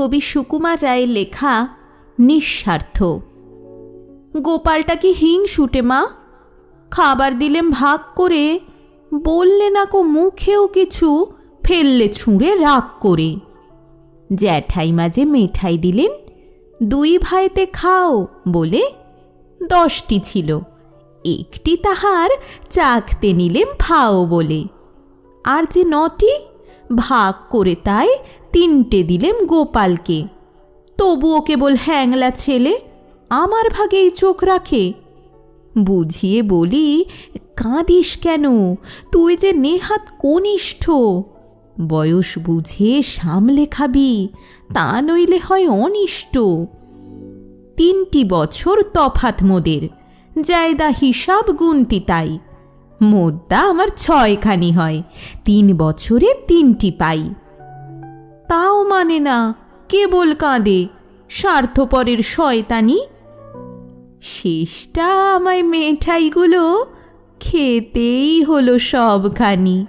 কবি সুকুমার রায়ের লেখা নিঃস্বার্থ। গোপালটা কি হিং শুটে, মা? খাবার দিলেম ভাগ করে, বললে না কো মুখেও কিছু, ফেললে ছুঁড়ে রাগ করে। জ্যাঠাই মাঝে মেঠাই দিলেন, দুই ভাইতে খাও বলে দশটি ছিল। একটি তাহার চাখতে নিলেম ফাও বলে। আর যে নটি, ভাগ করে তাই তিনটে দিলেম গোপালকে। তবুও কেবল হ্যাংলা ছেলে, আমার ভাগেই চোখ রাখে। বুঝিয়ে বলি, কাঁদিস কেন? তুই যে নেহাত কনিষ্ঠ। বয়স বুঝে সামলে খাবি, তা নইলে হয় অনিষ্ট। তিনটি বছর তফাত মোদের, জায়দা হিসাব গুনতি তাই। মোদ্দা আমার ছয়খানি হয়, তিন বছরে তিনটি পাই। মানে না কেবল কাঁদে স্বার্থপরের শয়তানি। শেষটা আমায় মেঠাইগুলো খেতেই হলো সবখানি।